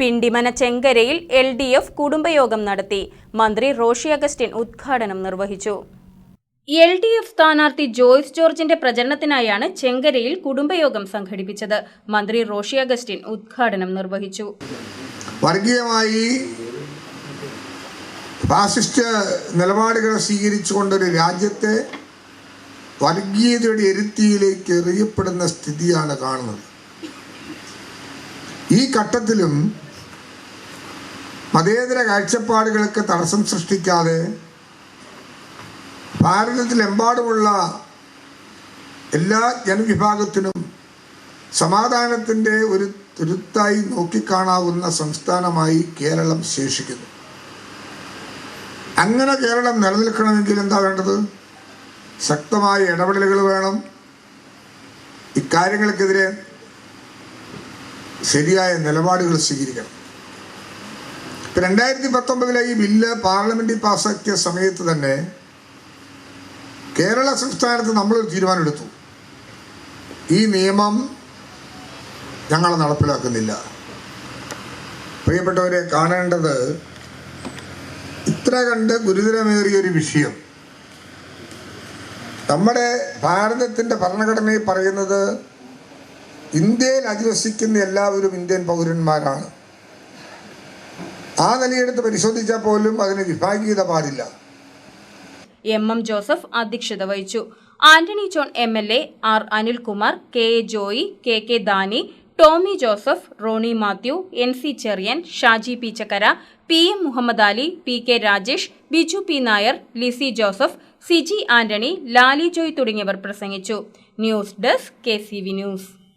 പിണ്ടിമന ചെങ്കരയിൽ L D F കുടുംബയോഗം നടത്തി. മന്ത്രി റോഷി അഗസ്റ്റിൻ ഉദ്ഘാടനം നിർവഹിച്ചു. എൽ ഡി എഫ് സ്ഥാനാർത്ഥി ജോയ്സ് ജോർജിന്റെ പ്രചരണത്തിനായാണ് ചെങ്കരയിൽ കുടുംബയോഗം സംഘടിപ്പിച്ചത്. മന്ത്രി റോഷി അഗസ്റ്റിൻ ഉദ്ഘാടനം നിർവഹിച്ചു. വർഗീയമായി ഫാസിസ്റ്റ് നിലപാടുകൾ സ്വീകരിച്ചുകൊണ്ടൊരു രാജ്യത്തെ വർഗീയതയുടെ എരുത്തിയിലേക്ക് എറിയപ്പെടുന്ന സ്ഥിതിയാണ് കാണുന്നത്. ഈ ഘട്ടത്തിലും മതേതര കാഴ്ചപ്പാടുകൾക്ക് തടസ്സം സൃഷ്ടിക്കാതെ ഭാരതത്തിലെമ്പാടുമുള്ള എല്ലാ ജനവിഭാഗത്തിനും സമാധാനത്തിന്റെ ഒരു തുരുത്തായി നോക്കിക്കാണാവുന്ന സംസ്ഥാനമായി കേരളം ശേഷിക്കുന്നു. അങ്ങനെ കേരളം നിലനിൽക്കണമെങ്കിൽ എന്താ വേണ്ടത്? ശക്തമായ ഇടപെടലുകൾ വേണം. ഇക്കാര്യങ്ങൾക്കെതിരെ ശരിയായ നിലപാടുകൾ സ്വീകരിക്കണം. ഇപ്പം രണ്ടായിരത്തി പത്തൊമ്പതിലെ ഈ ബില്ല് പാർലമെന്റിൽ പാസ്സാക്കിയ സമയത്ത് തന്നെ കേരള സംസ്ഥാനത്ത് നമ്മളൊരു തീരുമാനമെടുത്തു. ഈ നിയമം ഞങ്ങൾ നടപ്പിലാക്കുന്നില്ല. പ്രിയപ്പെട്ടവരെ കാണേണ്ടത് ഇത്ര കണ്ട് ഗുരുതരമേറിയൊരു വിഷയം. നമ്മുടെ ഭാരതത്തിന്റെ ഭരണഘടനയിൽ പറയുന്നത് ഇന്ത്യയിൽ അധിവസിക്കുന്ന എല്ലാവരും ഇന്ത്യൻ പൗരന്മാരാണ്. ആ നിലയെടുത്ത് പരിശോധിച്ചാൽ പോലും അതിന് വിഭാഗീയത പാടില്ല. എം എം ജോസഫ് അധ്യക്ഷത വഹിച്ചു. Antony John M L A R Anilkumar K A Joy K K Dani Tomy Joseph Rony Mathew N C Cherian Shaji Peechakkara P M Muhammad Ali P K Rajesh Biju P Nair Lissy Joseph Siji Antony Lali Joy തുടങ്ങിയവർ പ്രസംഗിച്ചു. News desk K C V news.